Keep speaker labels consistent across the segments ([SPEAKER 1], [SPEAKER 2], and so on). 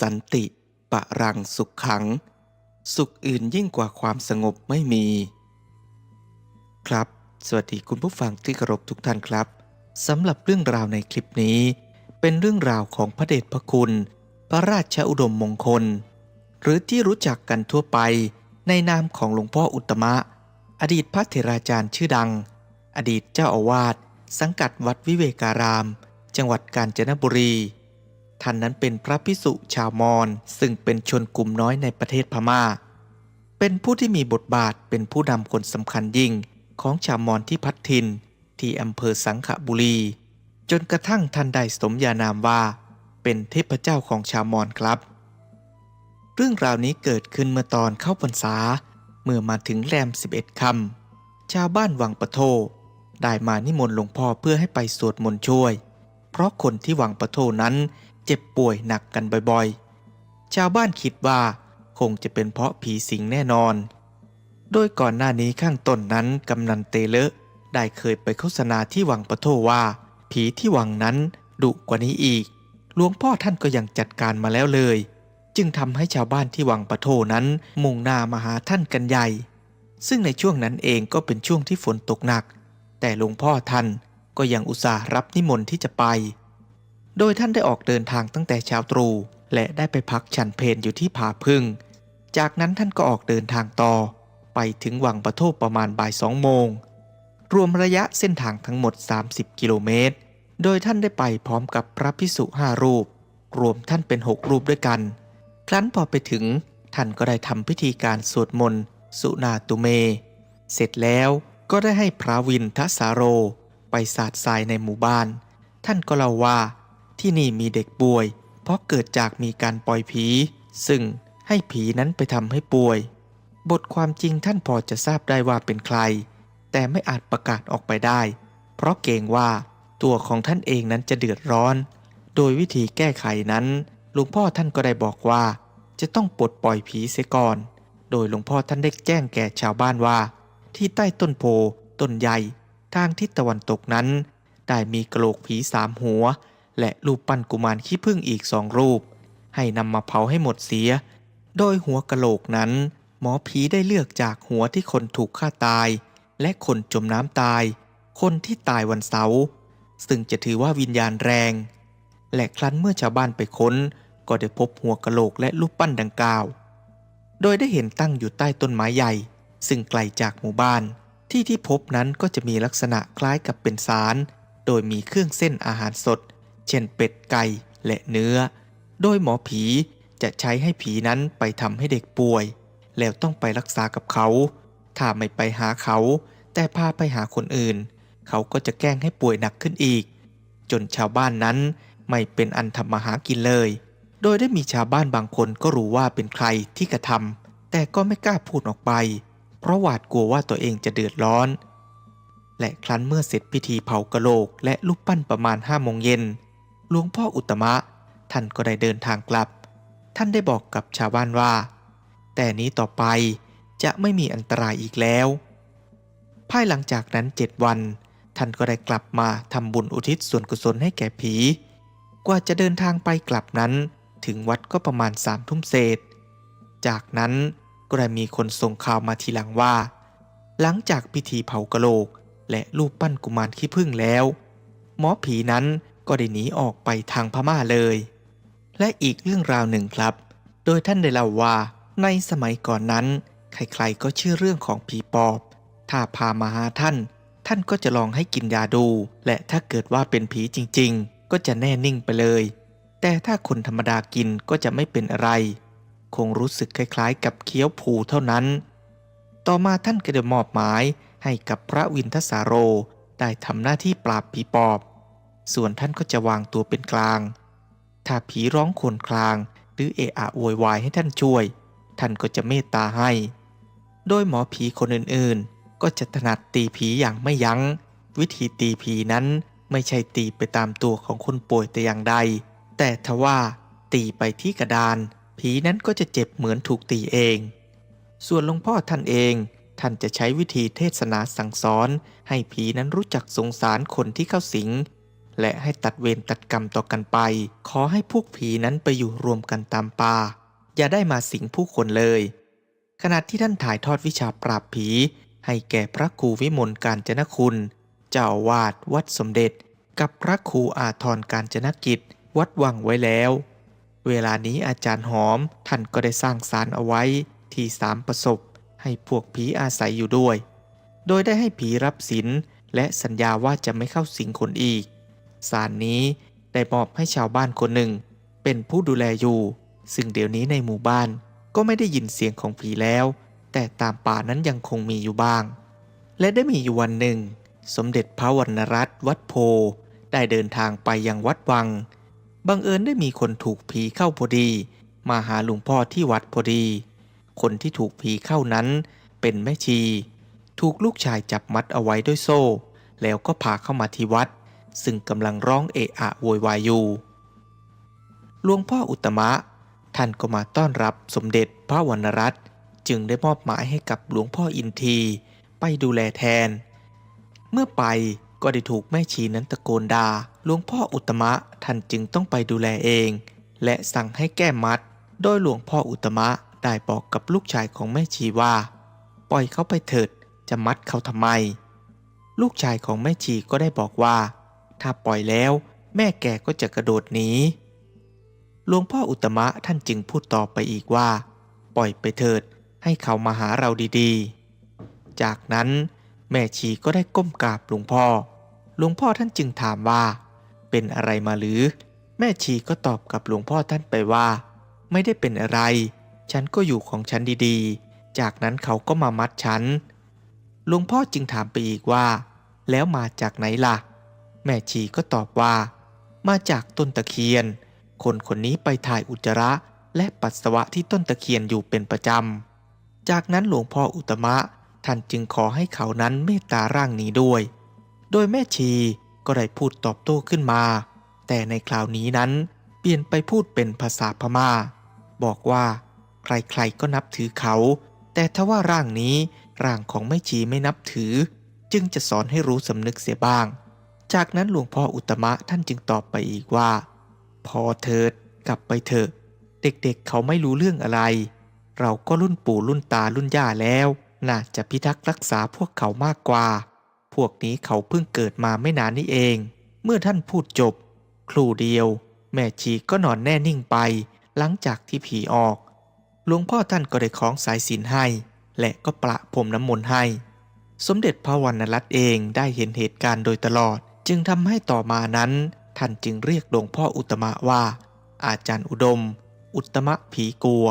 [SPEAKER 1] สันติปะรังสุขขัง สุขอื่นยิ่งกว่าความสงบไม่มี ครับ สวัสดีคุณผู้ฟังที่เคารพทุกท่านครับสำหรับเรื่องราวในคลิปนี้ เป็นเรื่องราวของพระเดชพระคุณ พระราชอุดมมงคล หรือที่รู้จักกันทั่วไป ในนามของหลวงพ่ออุตตมะ อดีตพระเถราจารย์ชื่อดัง อดีตเจ้าอาวาสสังกัดวัดวิเวการาม จังหวัดกาญจนบุรี ท่านนั้นเป็นพระพิสุชาวมอญซึ่งเป็นชนกลุ่มน้อยในประเทศพมา่า เป็นผู้ที่มีบทบาทเป็นผู้นำคนสำคัญยิ่งของชาวมอญที่พัดทินที่อำเภอสังขบุรี จนกระทั่งท่านได้สมญานามว่า เป็นเทพเจ้าของชาวมอญครับ เรื่องราวนี้เกิดขึ้นเมื่อตอนเข้าพรรษา เมื่อมาถึงแรม 11คำชาวบ้านวังปะโท ได้มานิมนต์หลวงพ่อเพื่อให้ไปสวดมนต์ช่วย เพราะคนที่วังปะโทนั้น เจ็บป่วยหนักกันบ่อยๆ ชาวบ้านคิดว่าคงจะเป็นเพราะผีสิงแน่นอน โดยก่อนหน้านี้ข้างต้นนั้นกำนันเตเลอะได้เคยไปโฆษณาที่วังปะโทว่า ผีที่วังนั้นดุกว่านี้อีก หลวงพ่อท่านก็ยังจัดการมาแล้วเลย จึงทำให้ชาวบ้านที่วังปะโทนั้นมุ่งหน้ามาหาท่านกันใหญ่ ซึ่งในช่วงนั้นเองก็เป็นช่วงที่ฝนตกหนัก แต่หลวงพ่อท่านก็ยังอุตส่าห์รับนิมนต์ที่จะไป โดยท่านได้ออกเดินทางตั้งแต่เช้าตรู่และได้ไปพักฉันเพลอยู่ที่ผาพึ่ง จากนั้นท่านก็ออกเดินทางต่อ ไปถึงวังปะโทประมาณบ่ายสองโมง รวมระยะเส้นทางทั้งหมด 30 กิโลเมตร โดยท่านได้ไปพร้อมกับพระพิสุห้ารูป รวมท่านเป็นหกรูปด้วยกัน ครั้นพอไปถึงท่านก็ได้ทำพิธีการสวดมนต์สุนาตุเม เสร็จแล้วก็ได้ให้พระวินทสาโร ไปสาดทรายในหมู่บ้าน ท่านก็เล่าว่า ที่นี่มีเด็กป่วย เพราะเกิดจากมีการปล่อยผี ซึ่งให้ผีนั้นไปทำให้ป่วย บทความจริงท่านพอจะทราบได้ว่าเป็นใคร แต่ไม่อาจประกาศออกไปได้ เพราะเกรงว่าตัวของท่านเองนั้นจะเดือดร้อน โดยวิธีแก้ไขนั้นหลวงพ่อท่านก็ได้บอกว่า จะต้องปลดปล่อยผีเสียก่อน โดยหลวงพ่อท่านได้แจ้งแก่ชาวบ้านว่า ที่ใต้ต้นโพต้นใหญ่ ทางทิศตะวันตกนั้น ได้มีกระโหลกผีสามหัว และรูปปั้นกุมารขี้ผึ้งอีกสองรูป ให้นำมาเผาให้หมดเสีย โดยหัวกะโหลกนั้น หมอผีได้เลือกจากหัวที่คนถูกฆ่าตาย และคนจมน้ำตาย คนที่ตายวันเสาร์ซึ่งจะถือว่าวิญญาณแรง และครั้นเมื่อชาวบ้านไปค้น ก็ได้พบหัวกะโหลกและรูปปั้นดังกล่าว โดยได้เห็นตั้งอยู่ใต้ต้นไม้ใหญ่ ซึ่งไกลจากหมู่บ้าน ที่ที่พบนั้นก็จะมีลักษณะคล้ายกับเป็นสาร โดยมีเครื่องเส้นอาหารสด เช่นเป็ดไก่และเนื้อ โดยหมอผีจะใช้ให้ผีนั้นไปทำให้เด็กป่วย แล้วต้องไปรักษากับเขา ถ้าไม่ไปหาเขา แต่พาไปหาคนอื่น เขาก็จะแกล้งให้ป่วยหนักขึ้นอีก จนชาวบ้านนั้นไม่เป็นอันทำมาหากินเลย โดยได้มีชาวบ้านบางคนก็รู้ว่าเป็นใครที่กระทำแต่ก็ไม่กล้าพูดออกไป เพราะหวาดกลัวว่าตัวเองจะเดือดร้อน และครั้นเมื่อเสร็จพิธีเผากระโหลกและลูกปั้นประมาณห้าโมงเย็น หลวงพ่ออุตมะ ท่านก็ได้เดินทางกลับ ท่านได้บอกกับชาวบ้านว่า แต่นี้ต่อไปจะไม่มีอันตรายอีกแล้ว ภายหลังจากนั้นเจ็ดวัน ท่านก็ได้กลับมาทำบุญอุทิศส่วนกุศลให้แก่ผี กว่าจะเดินทางไปกลับนั้น ถึงวัดก็ประมาณสามทุ่มเศษ จากนั้นก็ได้มีคนส่งข่าวมาทีหลังว่า หลังจากพิธีเผากะโหลกและรูปปั้นกุมารขี้ผึ้งแล้ว หมอผีนั้น ก็ได้หนีออกไปทางพม่าเลย และอีกเรื่องราวหนึ่งครับ โดยท่านได้เล่าว่าในสมัยก่อนนั้น ใครๆก็เชื่อเรื่องของผีปอบ ถ้าพามาหาท่าน ท่านก็จะลองให้กินยาดู และถ้าเกิดว่าเป็นผีจริงๆ ก็จะแน่นิ่งไปเลย แต่ถ้าคนธรรมดากินก็จะไม่เป็นอะไร คงรู้สึกคล้ายๆ กับเคี้ยวผูเท่านั้น ต่อมาท่านก็ได้มอบหมายให้กับพระวินทสาโรได้ทำหน้าที่ปราบผีปอบ ส่วนท่านก็จะวางตัวเป็นกลาง ถ้าผีร้องครวญคราง หรือเอะอะโวยวายให้ท่านช่วย ท่านก็จะเมตตาให้ โดยหมอผีคนอื่นๆ ก็จะถนัดตีผีอย่างไม่ยัง้ง วิธีตีผีนั้นไม่ใช่ตีไปตามตัวของคนป่วยแต่อย่างใด แต่ทว่าตีไปที่กระดาน ผีนั้นก็จะเจ็บเหมือนถูกตีเอง ส่วนหลวงพ่อท่านเองท่านจะใช้วิธีเทศนาสั่งสอน ให้ผีนั้นรู้จักสงสารคนที่เข้าสิง และให้ตัดเวรตัดกรรมต่อกันไป ขอให้พวกผีนั้นไปอยู่รวมกันตามป่า อย่าได้มาสิงผู้คนเลย ขณะที่ท่านถ่ายทอดวิชาปราบผี ให้แก่พระครูวิมลการจนคุณ เจ้าวาดวัดสมเด็จ กับพระครูอาทรการจนกิจ วัดวังไว้แล้ว เวลานี้อาจารย์หอมท่านก็ได้สร้างศาลเอาไว้ที่สามประสบ ให้พวกผีอาศัยอยู่ด้วย โดยได้ให้ผีรับศีลและสัญญาว่าจะไม่เข้าสิงคนอีก ศาลนี้ได้มอบให้ชาวบ้านคนหนึ่ง เป็นผู้ดูแลอยู่ ซึ่งเดี๋ยวนี้ในหมู่บ้านก็ไม่ได้ยินเสียงของผีแล้ว แต่ตามป่านั้นยังคงมีอยู่บ้าง และได้มีอยู่วันหนึ่ง สมเด็จพระวรรณรัตน์วัดโพ ได้เดินทางไปยังวัดวัง บังเอิญได้มีคนถูกผีเข้าพอดี มาหาหลวงพ่อที่วัดพอดี คนที่ถูกผีเข้านั้นเป็นแม่ชี ถูกลูกชายจับมัดเอาไว้ด้วยโซ่ แล้วก็พาเข้ามาที่วัด ซึ่งกำลังร้องเอะอะโวยวายอยู่หลวงพ่ออุตมะ ท่านก็มาต้อนรับสมเด็จพระวรรณรัตน์จึงได้มอบหมายให้กับหลวงพ่ออินทีไปดูแลแทน เมื่อไปก็ได้ถูกแม่ชีนั้นตะโกนด่าหลวงพ่ออุตมะท่านจึงต้องไปดูแลเอง และสั่งให้แก้มัด โดยหลวงพ่ออุตมะได้บอกกับลูกชายของแม่ชีว่า ปล่อยเขาไปเถิดจะมัดเขาทำไม ลูกชายของแม่ชีก็ได้บอกว่า ถ้าปล่อยแล้ว แม่แกก็จะกระโดดหนีหลวงพ่ออุตมะท่านจึงพูดต่อไปอีกว่า ปล่อยไปเถิดให้เขามาหาเราดีๆ จากนั้นแม่ชีก็ได้ก้มกราบหลวงพ่อ หลวงพ่อท่านจึงถามว่า เป็นอะไรมาหรือ แม่ชีก็ตอบกับหลวงพ่อท่านไปว่า ไม่ได้เป็นอะไร ฉันก็อยู่ของฉันดีๆ จากนั้นเขาก็มามัดฉัน หลวงพ่อจึงถามไปอีกว่า แล้วมาจากไหนล่ะ แม่ชีก็ตอบว่า มาจากต้นตะเคียน คนคนนี้ไปถ่ายอุจจาระและปัสสาวะที่ต้นตะเคียนอยู่เป็นประจำ จากนั้นหลวงพ่ออุตมะท่านจึงขอให้เขานั้นเมตตาร่างนี้ด้วย โดยแม่ชีก็ได้พูดตอบโต้ขึ้นมา แต่ในคราวนี้นั้น เปลี่ยนไปพูดเป็นภาษาพมา่า บอกว่า ใครๆก็นับถือเขา แต่ถ้าว่าร่างนี้ร่างของแม่ชีไม่นับถือ จึงจะสอนให้รู้สำนึกเสียบ้าง จากนั้นหลวงพ่ออุตมะท่านจึงตอบไปอีกว่า พอเถิดกลับไปเถอะ เด็กๆเเขาไม่รู้เรื่องอะไร เราก็รุ่นปู่รุ่นตารุ่นย่าแล้ว น่าจะพิทักษ์รักษาพวกเขามากกว่า พวกนี้เขาเพิ่งเกิดมาไม่นานนี้เอง เมื่อท่านพูดจบ ครู่เดียว แม่ชีก็นอนแน่นิ่งไป หลังจากที่ผีออกหลวงพ่อท่านก็ได้คล้องสายสินให้ และก็ประพรมน้ำมนต์ให้ สมเด็จพระวรรณรัตน์เองได้เห็นเหตุการณ์โดยตลอด จึงทำให้ต่อมานั้น ท่านจึงเรียกหลวงพ่ออุตมะว่า อาจารย์อุดม อุตมะผีกลัว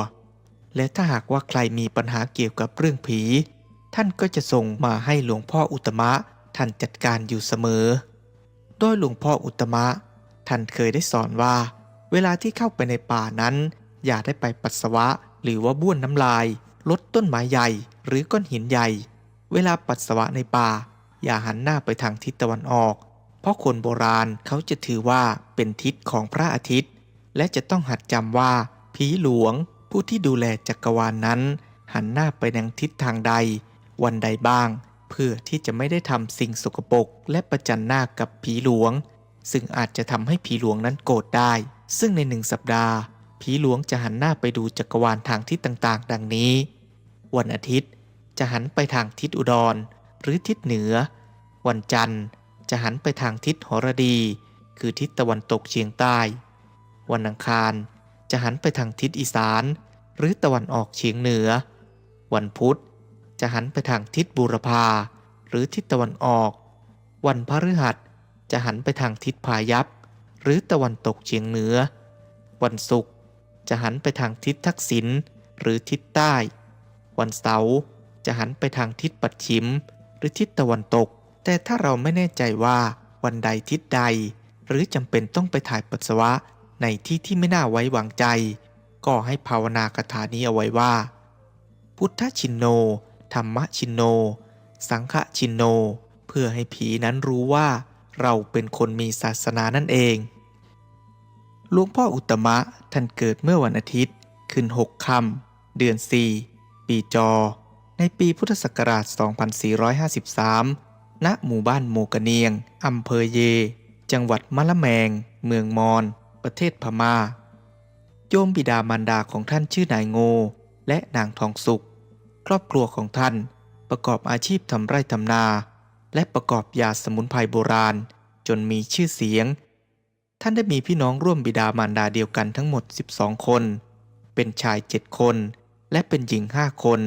[SPEAKER 1] และถ้าหากว่าใครมีปัญหาเกี่ยวกับเรื่องผี ท่านก็จะส่งมาให้หลวงพ่ออุตมะท่านจัดการอยู่เสมอ โดยหลวงพ่ออุตมะ ท่านเคยได้สอนว่า เวลาที่เข้าไปในป่านั้น อย่าได้ไปปัสสาวะหรือว่าบ้วนน้ำลาย ลดต้นไม้ใหญ่หรือก้อนหินใหญ่ เวลาปัสสาวะในป่า อย่าหันหน้าไปทางทิศตะวันออก เพราะคนโบราณเขาจะถือว่าเป็นทิศของพระอาทิตย์ และจะต้องหัดจำว่า ผีหลวง ผู้ที่ดูแลจักรวาลนนั้น หันหน้าไปทางทิศทางใด วันใดบ้าง เพื่อที่จะไม่ได้ทำสิ่งสกปรกและประจันหน้ากับผีหลวง ซึ่งอาจจะทำให้ผีหลวงนั้นโกรธได้ ซึ่งในหนึ่งสัปดาห์ ผีหลวงจะหันหน้าไปดูจักรวาลทางทิศต่างๆ ดังนี้ วันอาทิตย์จะหันไปทางทิศอุดร หรือทิศเหนือ วันจันทร์ จะหันไปทางทิศหรดี คือทิศตะวันตกเฉียงใต้ วันอังคารจะหันไปทางทิศอีสาน หรือตะวันออกเฉียงเหนือ วันพุธจะหันไปทางทิศบูรพาหรือทิศตะวันออก วันพฤหัสจะหันไปทางทิศพายัพหรือตะวันตกเฉียงเหนือ วันศุกร์จะหันไปทางทิศทักษิณหรือทิศใต้ วันเสาร์จะหันไปทางทิศปัดชิม หรือทิศตะวันตก แต่ถ้าเราไม่แน่ใจว่าวันใดทิศใด หรือจำเป็นต้องไปถ่ายปัสสาวะในที่ที่ไม่น่าไว้วางใจ ก็ให้ภาวนากถานี้เอาไว้ว่า พุทธชินโน ธรรมชินโน สังฆชินโน เพื่อให้ผีนั้นรู้ว่าเราเป็นคนมีศาสนานั่นเองหลวงพ่ออุตมะท่านเกิดเมื่อวันอาทิตย์ขึ้นหกค่ำเดือน 4 ปีจอ ในปีพุทธศักราช 2453 ณหมู่บ้านโมกเนียง อำเภอเย จังหวัดมะละแมง เมืองมอน ประเทศพมา่า โยมบิดามารดาของท่านชื่อนายโง และนางทองสุข ครอบครัวของท่านประกอบอาชีพทำไร่ทำนา และประกอบยาสมุนไพรโบราณ จนมีชื่อเสียง ท่านได้มีพี่น้องร่วมบิดามารดาเดียวกันทั้งหมด 12 คน เป็นชาย7คน และเป็นหญิง5คน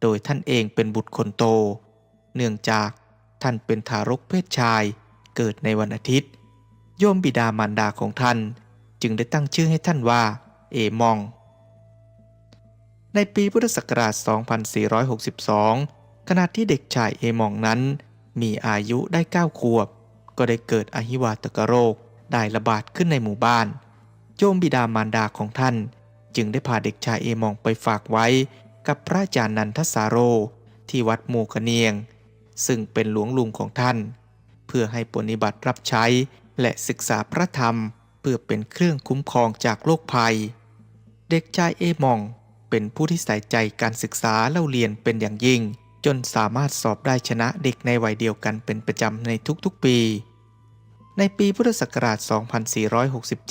[SPEAKER 1] โดยท่านเองเป็นบุตรคนโต เนื่องจาก ท่านเป็นทารกเพศชาย เกิดในวันอาทิตย์ โยมบิดามารดาของท่าน จึงได้ตั้งชื่อให้ท่านว่า เอมอง ในปีพุทธศักราช 2462 ขณะที่เด็กชายเอมองนั้น มีอายุได้ 9 ขวบ ก็ได้เกิดอหิวาตกโรคได้ระบาดขึ้นในหมู่บ้าน โยมบิดามารดาของท่าน จึงได้พาเด็กชายเอมองไปฝากไว้ กับพระอาจารย์นันทสาโร ที่วัดโมกเนียง ซึ่งเป็นหลวงลุงของท่าน เพื่อให้ปฏิบัติรับใช้และศึกษาพระธรรมเพื่อเป็นเครื่องคุ้มครองจากโรคภัย เด็กชายเอมองเป็นผู้ที่ใส่ใจการศึกษาเล่าเรียนเป็นอย่างยิ่ง จนสามารถสอบได้ชนะเด็กในวัยเดียวกันเป็นประจำในทุกๆปี ในปีพุทธศักราช 2467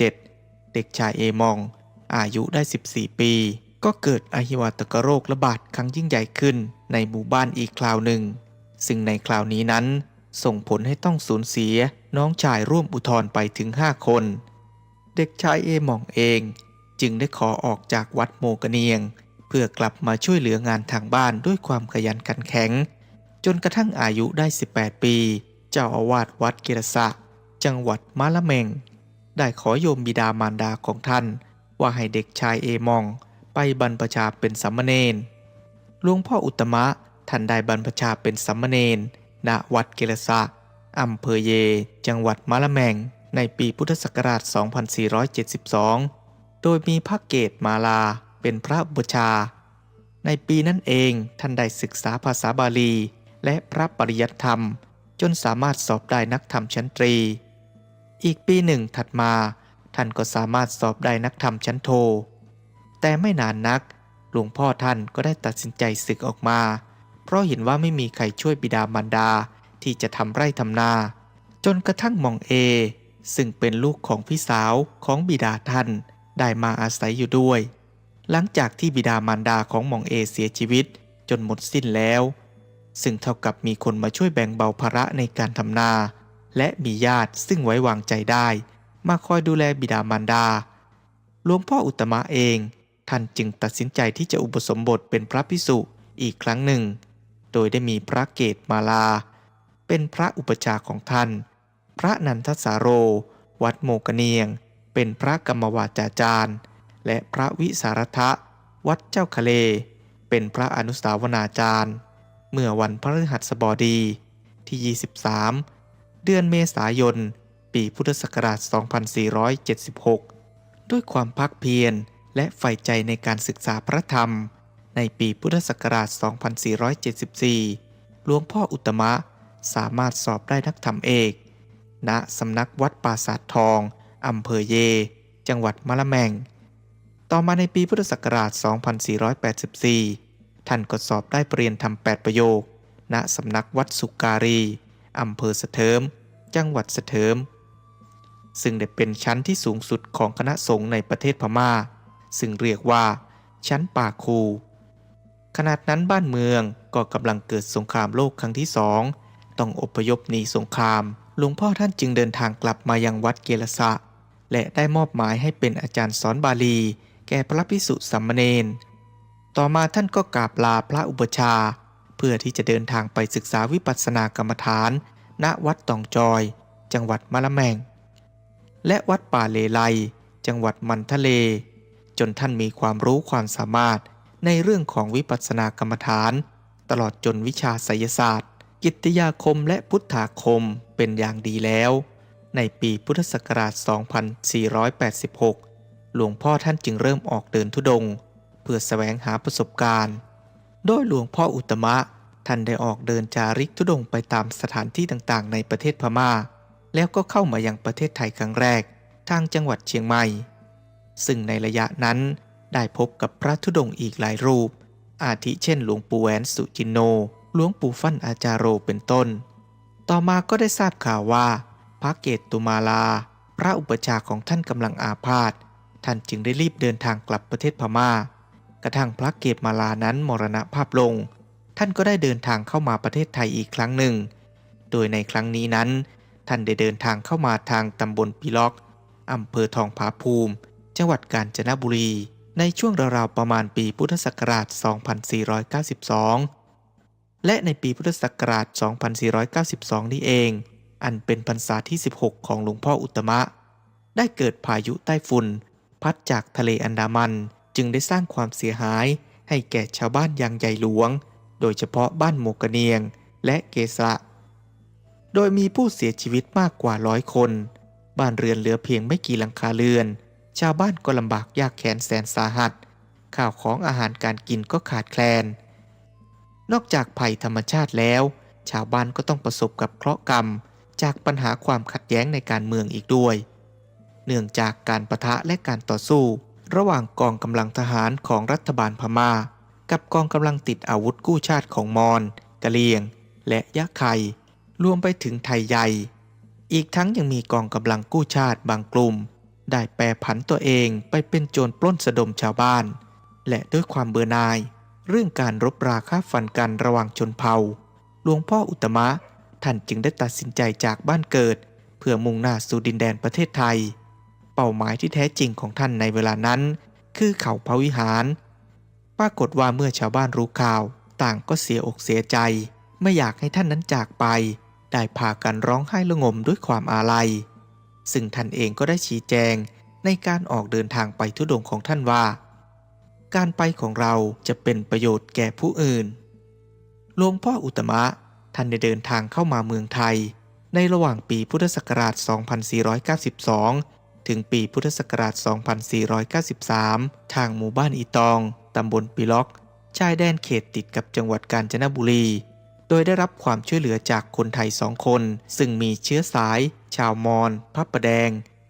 [SPEAKER 1] เด็กชายเอมอง อายุได้ 14 ปี ก็เกิดอหิวาตกโรคระบาดครั้งยิ่งใหญ่ขึ้นในหมู่บ้านอีกคราวหนึ่ง ซึ่งในคราวนี้นั้น ส่งผลให้ต้องสูญเสียน้องชายร่วมอุทธร์ไปถึง5คน เด็กชายเอมองเอง จึงได้ขอออกจากวัดโมกเนียง เพื่อกลับมาช่วยเหลืองานทางบ้านด้วยความขยันขันแข็ง จนกระทั่งอายุได้ 18 ปี เจ้าอาวาสวัดกิรสะ จังหวัดมะละเมง ได้ขอโยมบิดามารดาของท่าน ว่าให้เด็กชายเอมอง ไปบรรพชาเป็นสัมมเนนหลวงพ่ออุตมะ ท่านได้บรรพชาเป็นสัมมเนนณวัดเกลสะอำเภอเย จังหวัดมะละแมง ในปีพุทธศักราช 2472 โดยมีพระเกตมาลาเป็นพระอุชา ในปีนั้นเองท่านได้ศึกษาภาษาบาลี และพระปริยัติธรรม จนสามารถสอบได้นักธรรมชั้นตรี อีกปีหนึ่งถัดมา ท่านก็สามารถสอบได้นักธรรมชั้นโท แต่ไม่นานนัก หลวงพ่อท่านก็ได้ตัดสินใจศึกออกมา เพราะเห็นว่าไม่มีใครช่วยบิดามารดาที่จะทำไร่ทำนา จนกระทั่งมองเอ ซึ่งเป็นลูกของพี่สาวของบิดาท่านได้มาอาศัยอยู่ด้วย หลังจากที่บิดามารดาของมองเอเสียชีวิตจนหมดสิ้นแล้ว ซึ่งเท่ากับมีคนมาช่วยแบ่งเบาภาระในการทำนา และมีญาติซึ่งไว้วางใจได้ มาคอยดูแลบิดามารดาหลวงพ่ออุตตมะเอง ท่านจึงตัดสินใจที่จะอุปสมบทเป็นพระพิสุอีกครั้งหนึ่ง โดยได้มีพระเกตมาลา เป็นพระอุปชาของท่าน พระนันทสาโร วัดโมกเนียง เป็นพระกรรมวาจาจารย์ และพระวิสารทะ วัดเจ้าคะเล เป็นพระอนุสาวนาจารย์ เมื่อวันพฤหัสบดีที่ 23 เดือนเมษายน ปีพุทธศักราช 2476 ด้วยความพักเพียรและใฝ่ใจในการศึกษาพระธรรม ในปีพุทธศักราช 2474 หลวงพ่ออุตมะสามารถสอบได้นักธรรมเอก ณ สำนักวัดป่าศาสตร์ทอง อำเภอเย จังหวัดมะละแมง ต่อมาในปีพุทธศักราช 2484 ท่านก็สอบได้ปรริญญาธรรม 8 ประโยค ณ สำนักวัดสุการี อำเภอสะเทิม จังหวัดสะเทิม ซึ่งได้เป็นชั้นที่สูงสุดของคณะสงฆ์ในประเทศพม่า ซึ่งเรียกว่า ชั้นป่าคู ขนาดนั้นบ้านเมืองก็กำลังเกิดสงครามโลกครั้งที่สอง ต้องอพยพหนีสงคราม หลวงพ่อท่านจึงเดินทางกลับมายังวัดเกลสะ และได้มอบหมายให้เป็นอาจารย์สอนบาลี แก่พระพิสุสัมมเนนต่อมาท่านก็กราบลาพระอุปชา เพื่อที่จะเดินทางไปศึกษาวิปัสสนากรรมฐาน ณวัดตองจอย จังหวัดมะละแมง และวัดป่าเลไล จังหวัดมันทะเล จนท่านมีความรู้ความสามารถ ในเรื่องของวิปัสสนากรรมฐาน ตลอดจนวิชาไสยศาสตร์ กิตติยาคมและพุทธาคมเป็นอย่างดีแล้ว ในปีพุทธศักราช 2486 หลวงพ่อท่านจึงเริ่มออกเดินทุดงค์เพื่อแสวงหาประสบการณ์ โดยหลวงพ่ออุตมะท่านได้ออกเดินจาริกทุดงค์ไปตามสถานที่ต่างๆ ในประเทศพม่า แล้วก็เข้ามายังประเทศไทยครั้งแรก ทางจังหวัดเชียงใหม่ ซึ่งในระยะนั้น ได้พบกับพระธุดงค์อีกหลายรูป อาทิเช่นหลวงปู่แหวนสุจินโน หลวงปู่ฟั่นอาจารโรเป็นต้น ต่อมาก็ได้ทราบข่าวว่า พระเกตตุมาลา พระอุปชาของท่านกำลังอาพาธ ท่านจึงได้รีบเดินทางกลับประเทศพมา่า กระทั่งพระเกตมาลานั้นมรณภาพลง ท่านก็ได้เดินทางเข้ามาประเทศไทยอีกครั้งหนึ่ง โดยในครั้งนี้นั้น ท่านได้เดินทางเข้ามาทางตำบลปิล็อกอำเภอทองผาภูมิ จังหวัดกาญจนบุรี ในช่วงราวๆประมาณปีพุทธศักราช 2492 และในปีพุทธศักราช 2492 นี้เอง อันเป็นพรรษาที่ 16 ของหลวงพ่ออุตมะ ได้เกิดพายุใต้ฝุ่น พัดจากทะเลอันดามันจึงได้สร้างความเสียหายให้แก่ชาวบ้านอย่างใหญ่หลวง โดยเฉพาะบ้านโมกเนียงและเกษะโดยมีผู้เสียชีวิตมากกว่าร้อยคน บ้านเรือนเหลือเพียงไม่กี่หลังคาเรือน ชาวบ้านก็ลำบากยากแค้นแสนสาหัส ข้าวของอาหารการกินก็ขาดแคลน นอกจากภัยธรรมชาติแล้ว ชาวบ้านก็ต้องประสบกับเคราะห์กรรม จากปัญหาความขัดแย้งในการเมืองอีกด้วย เนื่องจากการประทะและการต่อสู้ ระหว่างกองกำลังทหารของรัฐบาลพมา่า กับกองกำลังติดอาวุธกู้ชาติของมอญกะเหรียง และยะไข่รวมไปถึงไทยใหญ่ อีกทั้งยังมีกองกำลังกู้ชาติบางกลุ่ม ได้แปรผันตัวเองไปเป็นโจรปล้นสะดมชาวบ้าน และด้วยความเบื่อหน่าย เรื่องการรบราฆ่าฟันกันระหว่างชนเผ่า หลวงพ่ออุตตมะท่านจึงได้ตัดสินใจจากบ้านเกิด เพื่อมุ่งหน้าสู่ดินแดนประเทศไทย เป้าหมายที่แท้จริงของท่านในเวลานั้น คือเขาพระวิหาร ปรากฏว่าเมื่อชาวบ้านรู้ข่าว ต่างก็เสียอกเสียใจ ไม่อยากให้ท่านนั้นจากไป ได้พากันร้องไห้ระงมด้วยความอาลัย ซึ่งท่านเองก็ได้ชี้แจงในการออกเดินทางไปทุดงของท่านว่า การไปของเราจะเป็นประโยชน์แก่ผู้อื่น หลวงพ่ออุตมะท่านได้เดินทางเข้ามาเมืองไทย ในระหว่างปีพุทธศักราช 2492 ถึงปีพุทธศักราช 2493 ทางหมู่บ้านอีตอง ตำบลปิล็อก ชายแดนเขตติดกับจังหวัดกาญจนบุรี โดยได้รับความช่วยเหลือจากคนไทยสองคน ซึ่งมีเชื้อสาย ชาวมอญพับประแดง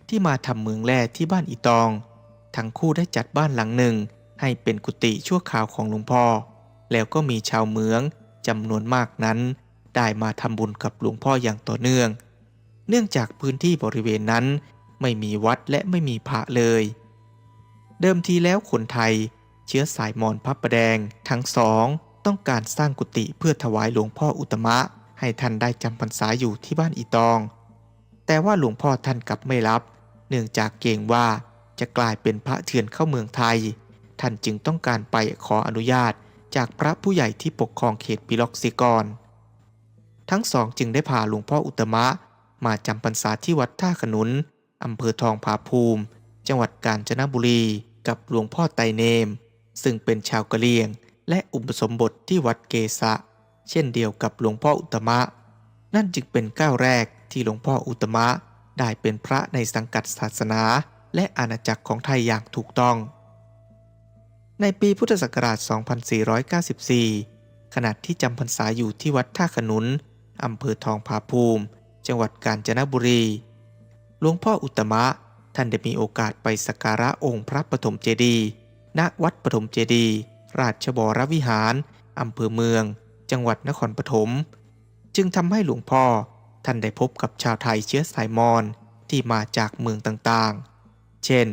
[SPEAKER 1] ที่มาทำเมืองแร่ที่บ้านอีตอง ทั้งคู่ได้จัดบ้านหลังหนึ่ง ให้เป็นกุฏิชั่วคราวของหลวงพ่อ แล้วก็มีชาวเมืองจำนวนมากนั้น ได้มาทำบุญกับหลวงพ่ออย่างต่อเนื่อง เนื่องจากพื้นที่บริเวณนั้น ไม่มีวัดและไม่มีพระเลย เดิมทีแล้วคนไทย เชื้อสายมอญพับประแดงทั้งสองต้องการสร้างกุฏิเพื่อถวายหลวงพ่ออุตตมะ ให้ท่านได้จำพรรษาอยู่ที่บ้านอีตอง แต่ว่าหลวงพ่อท่านกลับไม่รับ เนื่องจากเกรงว่าจะกลายเป็นพระเถื่อนเข้าเมืองไทย ท่านจึงต้องการไปขออนุญาตจากพระผู้ใหญ่ที่ปกครองเขตปิล็อกซิกรทั้งสองจึงได้พาหลวงพ่ออุตมะ มาจำพรรษาที่วัดท่าขนุนอำเภอทองผาภูมิ จังหวัดกาญจนบุรี กับหลวงพ่อไตรเนม ซึ่งเป็นชาวกะเหรี่ยง และอุปสมบทที่วัดเกษะ เช่นเดียวกับหลวงพ่ออุตมะ นั่นจึงเป็นก้าวแรก ที่หลวงพ่ออุตมะได้เป็นพระในสังกัดศาสนา และอาณาจักรของไทยอย่างถูกต้อง ในปีพุทธศักราช 2494 ขณะที่จำพรรษาอยู่ที่วัดท่าขนุนอำเภอทองผาภูมิ จังหวัดกาญจนบุรี หลวงพ่ออุตตมะท่านได้มีโอกาสไปสักการะองค์พระปฐมเจดีย์ณวัดปฐมเจดีย์ราชบรวิหารอำเภอเมือง จังหวัดนครปฐม จึงทำให้หลวงพ่อ ท่านได้พบกับชาวไทยเชื้อสายมอญที่มาจากเมืองต่างๆ เช่น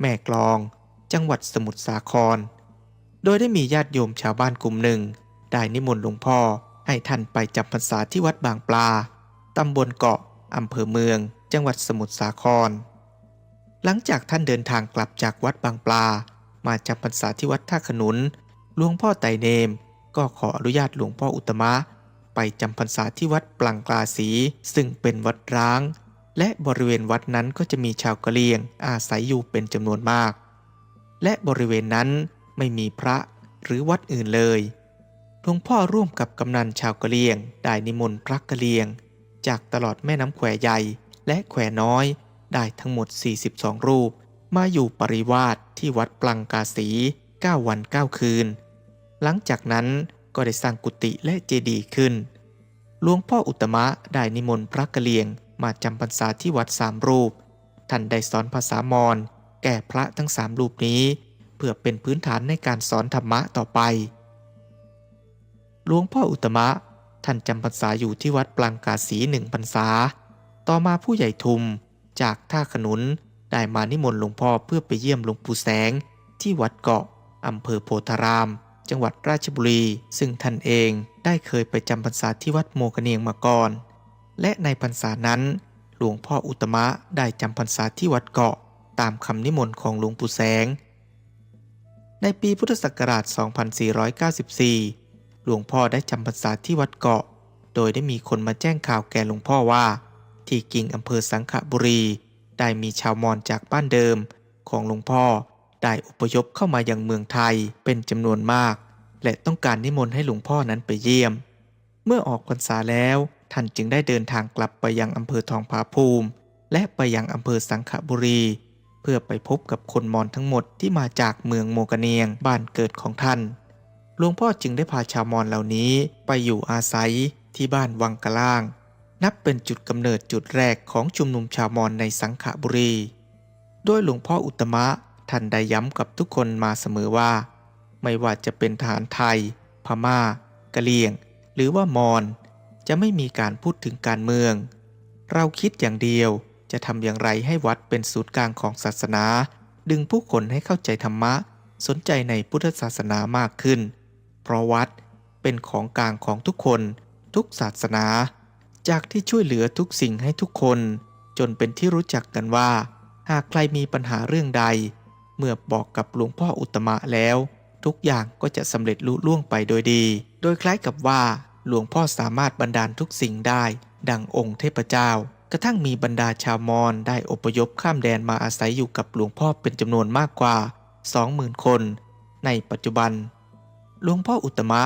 [SPEAKER 1] แม่กลอง จังหวัดสมุทรสาคร โดยได้มีญาติโยมชาวบ้านกลุ่มหนึ่ง ได้นิมนต์หลวงพ่อให้ท่านไปจำพรรษาที่วัดบางปลา ตำบลเกาะ อำเภอเมือง จังหวัดสมุทรสาคร หลังจากท่านเดินทางกลับจากวัดบางปลา มาจำพรรษาที่วัดท่าขนุน หลวงพ่อไตรเนม ก็ขออนุญาตหลวงพ่ออุตมะ ไปจำพรรษาที่วัดปลังกลาสี ซึ่งเป็นวัดร้าง และบริเวณวัดนั้นก็จะมีชาวกะเหรี่ยงอาศัยอยู่เป็นจำนวนมาก และบริเวณนั้นไม่มีพระหรือวัดอื่นเลยหลวงพ่อร่วมกับกำนันชาวกะเหรี่ยง ได้นิมนต์พระกะเหรี่ยง จากตลอดแม่น้ำแควใหญ่และแควน้อย ได้ทั้งหมด 42 รูป มาอยู่ปริวาสที่วัดปลังกาสี 9 วัน 9 คืน หลังจากนั้น ก็ได้สร้างกุฏิและเจดีย์ขึ้น หลวงพ่ออุตมะได้นิมนต์พระกะเหรี่ยงมาจำพรรษาที่วัดสามรูป ท่านได้สอนภาษามอญแก่พระทั้งสามรูปนี้ เพื่อเป็นพื้นฐานในการสอนธรรมะต่อไป หลวงพ่ออุตตมะท่านจำพรรษาอยู่ที่วัดปลังกาสีหนึ่งพรรษา ต่อมาผู้ใหญ่ทุมจากท่าขนุนได้มานิมนต์หลวงพ่อเพื่อไปเยี่ยมหลวงปู่แสงที่วัดเกาะอำเภอโพธาราม จังหวัดราชบุรี ซึ่งท่านเองได้เคยไปจำพรรษาที่วัดโมกเนียงมาก่อน และในพรรษานั้นหลวงพ่ออุตตมะได้จำพรรษาที่วัดเกาะตามคำนิมนต์ของหลวงปู่แสง ในปีพุทธศักราช 2494 หลวงพ่อได้จำพรรษาที่วัดเกาะ โดยได้มีคนมาแจ้งข่าวแก่หลวงพ่อว่า ที่กิ่งอำเภอสังขบุรี ได้มีชาวมอญจากบ้านเดิมของหลวงพ่อ ได้อพยพเข้ามายังเมืองไทยเป็นจำนวนมาก และต้องการนิมนต์ให้หลวงพ่อนั้นไปเยี่ยม เมื่อออกพรรษาแล้วท่านจึงได้เดินทางกลับไปยังอำเภอทองผาภูมิ และไปยังอำเภอสังขบุรี เพื่อไปพบกับคนมอญทั้งหมดที่มาจากเมืองโมกเนียงบ้านเกิดของท่านหลวงพ่อจึงได้พาชาวมอญเหล่านี้ไปอยู่อาศัยที่บ้านวังกะล่าง นับเป็นจุดกำเนิดจุดแรกของชุมนุมชาวมอญในสังขบุรีโดยหลวงพ่ออุตมะ ท่านได้ย้ำกับทุกคนมาเสมอว่า ไม่ว่าจะเป็นทหารไทย พม่ากะเหรี่ยง หรือว่ามอญจะไม่มีการพูดถึงการเมือง เราคิดอย่างเดียวจะทำอย่างไรให้วัดเป็นศูนย์กลางของศาสนา ดึงผู้คนให้เข้าใจธรรมะ สนใจในพุทธศาสนามากขึ้น เพราะวัดเป็นของกลางของทุกคน ทุกศาสนา จากที่ช่วยเหลือทุกสิ่งให้ทุกคน จนเป็นที่รู้จักกันว่า หากใครมีปัญหาเรื่องใด เมื่อบอกกับหลวงพ่ออุตมะแล้ว ทุกอย่างก็จะสำเร็จลุล่วงไปโดยดี โดยคล้ายกับว่า หลวงพ่อสามารถบันดาลทุกสิ่งได้ ดังองค์เทพเจ้า กระทั่งมีบรรดาชาวมอญได้อพยพข้ามแดนมาอาศัยอยู่กับหลวงพ่อเป็นจำนวนมากกว่า 20,000 คน ในปัจจุบัน หลวงพ่ออุตตมะ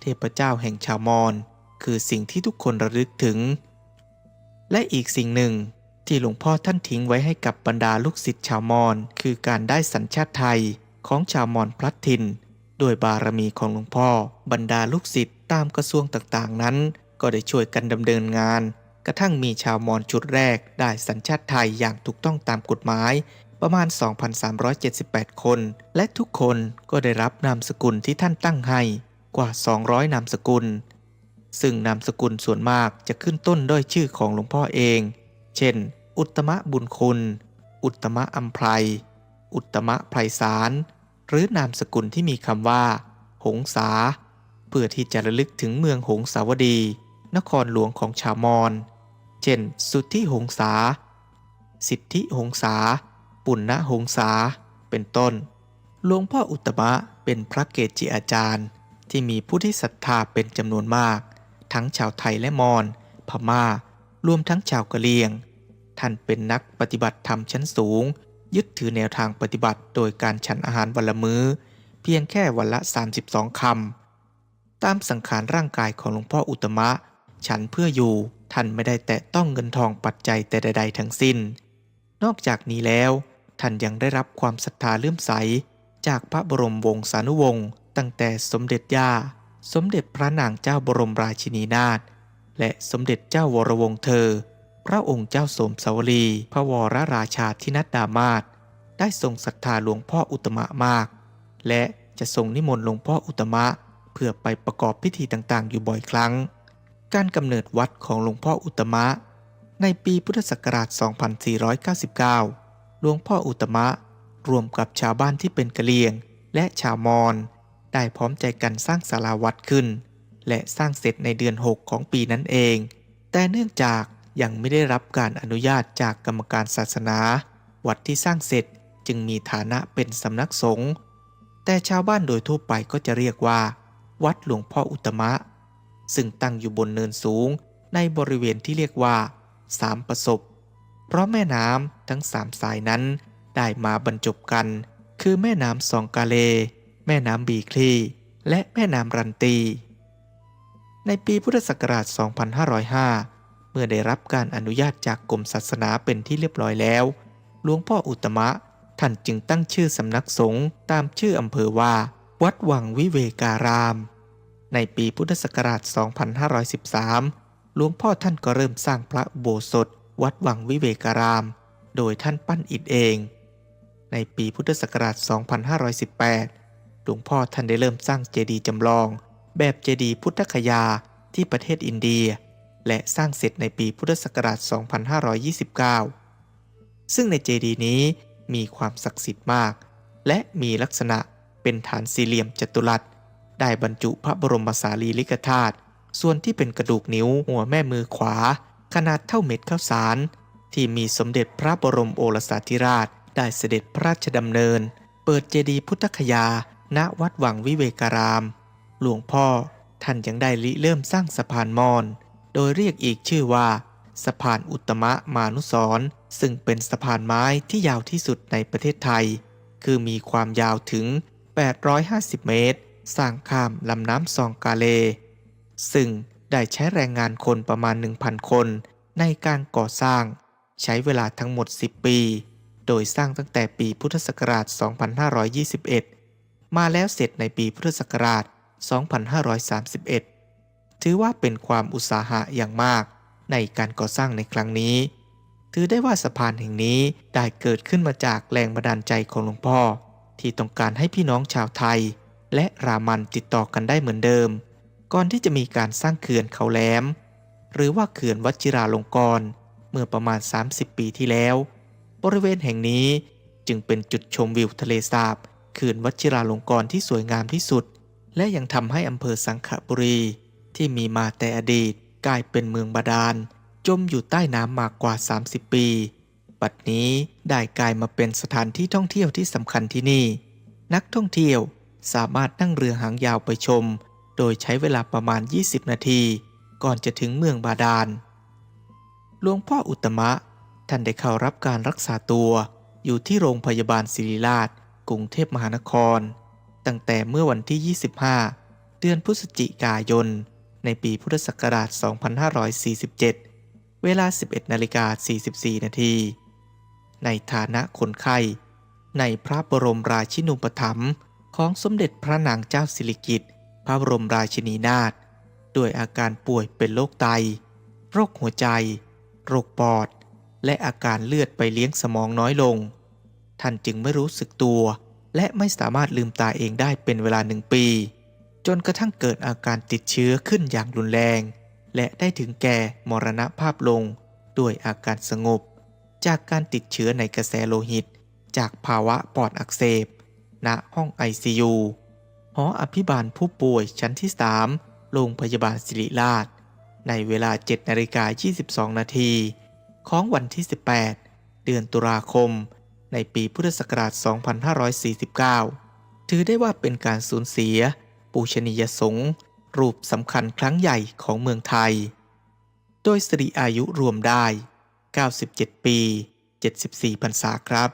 [SPEAKER 1] เทพเจ้าแห่งชาวมอญคือสิ่งที่ทุกคนระลึกถึง และอีกสิ่งหนึ่ง ที่หลวงพ่อท่านทิ้งไว้ให้กับบรรดาลูกศิษย์ชาวมอญคือการได้สัญชาติไทยของชาวมอญพลัดถิ่นด้วยบารมีของหลวงพ่อ บรรดาลูกศิษย์ตามกระทรวงต่างๆ นั้น ก็ได้ช่วยกันดำเนินงาน กระทั่งมีชาวมอญชุดแรกได้สัญชาติไทยอย่างถูกต้องตามกฎหมาย ประมาณ 2,378 คน และทุกคนก็ได้รับนามสกุลที่ท่านตั้งให้กว่า 200 นามสกุล ซึ่งนามสกุลส่วนมากจะขึ้นต้นด้วยชื่อของหลวงพ่อเอง เช่น อุตมะบุญคุณ อุตมะอัมไพรอุตมะไพรสาร หรือนามสกุลที่มีคำว่า หงสาเพื่อที่จะระลึกถึงเมืองหงสาวดี นครหลวงของชาวมอญเช่น สุทธิหงสาสิทธิหงสาปุณณหงสาเป็นต้น หลวงพ่ออุตตมะเป็นพระเกจิอาจารย์ ที่มีผู้ที่ศรัทธาเป็นจำนวนมาก ทั้งชาวไทยและมอญพม่า รวมทั้งชาวกะเหรี่ยง ท่านเป็นนักปฏิบัติธรรมชั้นสูง ยึดถือแนวทางปฏิบัติโดยการฉันอาหารวันละมื้อ เพียงแค่วันละ 32 คำ ตามสังขารร่างกายของหลวงพ่ออุตมะ ฉันเพื่ออยู่ท่านไม่ได้แตะต้องเงินทองปัจจัยแต่ใด ๆ ทั้งสิ้น นอกจากนี้แล้วท่านยังได้รับความศรัทธาเลื่อมใส จากพระบรมวงศานุวงศ์ตั้งแต่สมเด็จย่า สมเด็จพระนางเจ้าบรมราชินีนาถและสมเด็จเจ้าวรวงเธอ พระองค์เจ้าสมสวรีพระวรราชาธินัดดามาศได้ทรงศรัทธาหลวงพ่ออุตมะมาก และจะทรงนิมนต์หลวงพ่ออุตมะเพื่อไปประกอบพิธีต่างๆ อยู่บ่อยครั้ง การกำเนิดวัดของหลวงพ่ออุตมะ ในปีพุทธศักราช 2499 หลวงพ่ออุตตมะรวมกับชาวบ้านที่เป็นกะเหรี่ยง และชาวมอญได้พร้อมใจกันสร้างศาลาวัดขึ้น และสร้างเสร็จในเดือน 6 ของปีนั้นเอง แต่เนื่องจาก ยังไม่ได้รับการอนุญาตจากกรรมการศาสนา วัดที่สร้างเสร็จจึงมีฐานะเป็นสำนักสงฆ์แต่ชาวบ้านโดยทั่วไปก็จะเรียกว่า วัดหลวงพ่ออุตมะ ซึ่งตั้งอยู่บนเนินสูงในบริเวณที่เรียกว่าสามประสบ เพราะแม่น้ำทั้งสามสายนั้นได้มาบรรจบกัน คือแม่น้ำสองกาเล แม่น้ำบีคลี และแม่น้ำรันตี ในปีพุทธศักราช 2505 มื่อได้รับการอนุญาตจากกรมศาสนาเป็นที่เรียบร้อยแล้ว หลวงพ่ออุตมะ ท่านจึงตั้งชื่อสำนักสงฆ์ตามชื่ออำเภอว่า วัดวังวิเวการาม ในปีพุทธศักราช 2513 หลวงพ่อท่านก็เริ่มสร้างพระโบสถวัดวังวิเวการาม โดยท่านปั้นอิฐเอง ในปีพุทธศักราช 2518 หลวงพ่อท่านได้เริ่มสร้างเจดีย์จำลอง แบบเจดีย์พุทธคยาที่ประเทศอินเดีย และสร้างเสร็จในปีพุทธศักราช 2529 ซึ่งในเจดีย์นี้มีความศักดิ์สิทธิ์มาก และมีลักษณะเป็นฐานสี่เหลี่ยมจัตุรัส ได้บรรจุพระบรมสารีริกธาตุ ส่วนที่เป็นกระดูกนิ้วหัวแม่มือขวา ขนาดเท่าเม็ดข้าวสาร ที่มีสมเด็จพระบรมโอรสาธิราช ได้เสด็จพระราชดำเนิน เปิดเจดีย์พุทธคยา ณ วัดวังวิเวการาม หลวงพ่อท่านยังได้ริเริ่มสร้างสะพานมอญ โดยเรียกอีกชื่อว่า สะพานอุตมะมานุสรณ์ซึ่งเป็นสะพานไม้ที่ยาวที่สุดในประเทศไทย คือมีความยาวถึง 850 เมตร สร้างข้ามลำน้ำซองกาเล ซึ่งได้ใช้แรงงานคนประมาณ 1,000 คนในการก่อสร้าง ใช้เวลาทั้งหมด 10 ปี โดยสร้างตั้งแต่ปีพุทธศักราช 2521 มาแล้วเสร็จในปีพุทธศักราช 2531 ถือว่าเป็นความอุตสาหะอย่างมาก ในการก่อสร้างในครั้งนี้ ถือได้ว่าสะพานแห่งนี้ได้เกิดขึ้นมาจากแรงบันดาลใจของหลวงพ่อ ที่ต้องการให้พี่น้องชาวไทย และรามันติดต่อกันได้เหมือนเดิม ก่อนที่จะมีการสร้างเขื่อนเขาแหลม หรือว่าเขื่อนวัชิราลงกรณ์เมื่อประมาณ 30 ปีที่แล้ว บริเวณแห่งนี้จึงเป็นจุดชมวิวทะเลสาบเขื่อนวัชิราลงกรณ์ที่สวยงามที่สุด และยังทำให้อำเภอสังขบุรี ที่มีมาแต่อดีตกลายเป็นเมืองบาดาล จมอยู่ใต้น้ำมากกว่า 30 ปีบัดนี้ได้กลายมาเป็นสถานที่ท่องเที่ยวที่สำคัญที่นี่ นักท่องเที่ยวสามารถนั่งเรือหางยาวไปชม โดยใช้เวลาประมาณ 20 นาที ก่อนจะถึงเมืองบาดาลหลวงพ่ออุตตมะ ท่านได้เข้ารับการรักษาตัวอยู่ที่โรงพยาบาลศิริราช กรุงเทพมหานคร ตั้งแต่เมื่อวันที่ 25 เดือนพฤศจิกายน ในปีพุทธศักราช 2547 เวลา 11นาฬิกา44 นาที ในฐานะคนไข้ในพระบรมราชินูปถัมภ์ของสมเด็จพระนางเจ้าสิริกิติ์พระบรมราชินีนาถด้วยอาการป่วยเป็นโรคไต โรคหัวใจ โรคปอด และอาการเลือดไปเลี้ยงสมองน้อยลง ท่านจึงไม่รู้สึกตัว และไม่สามารถลืมตาเองได้เป็นเวลาหนึ่งปี จนกระทั่งเกิดอาการติดเชื้อขึ้นอย่างรุนแรง และได้ถึงแก่มรณภาพลง ด้วยอาการสงบ จากการติดเชื้อในกระแสโลหิต จากภาวะปอดอักเสบ ณห้อง ICU หออภิบาลผู้ป่วยชั้นที่ 3 โรงพยาบาลศิริราช ในเวลา7นาฬิกา22 นาทีของวันที่ 18 เดือนตุลาคม ในปีพุทธศักราช 2549 ถือได้ว่าเป็นการสูญเสีย ปูชนียสงฆ์รูปสำคัญครั้งใหญ่ของเมืองไทย โดยสิริอายุรวมได้ 97 ปี 74พรรษาครับ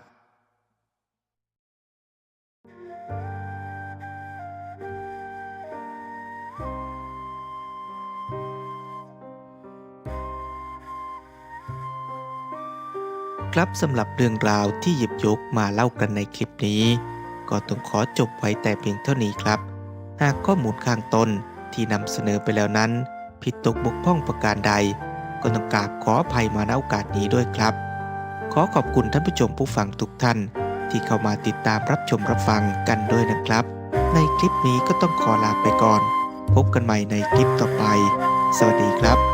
[SPEAKER 1] ครับสำหรับเรื่องราวที่หยิบยกมาเล่ากันในคลิปนี้ ก็ต้องขอจบไว้แต่เพียงเท่านี้ครับ หากข้อมูลข้างต้นที่นำเสนอไปแล้วนั้น ผิดตกบกพร่องประการใด ก็ต้องกราบขออภัยมาณโอกาสนี้ด้วยครับ ขอขอบคุณท่านผู้ชมผู้ฟังทุกท่าน ที่เข้ามาติดตามรับชมรับฟังกันด้วยนะครับ ในคลิปนี้ก็ต้องขอลาไปก่อน พบกันใหม่ในคลิปต่อไป สวัสดีครับ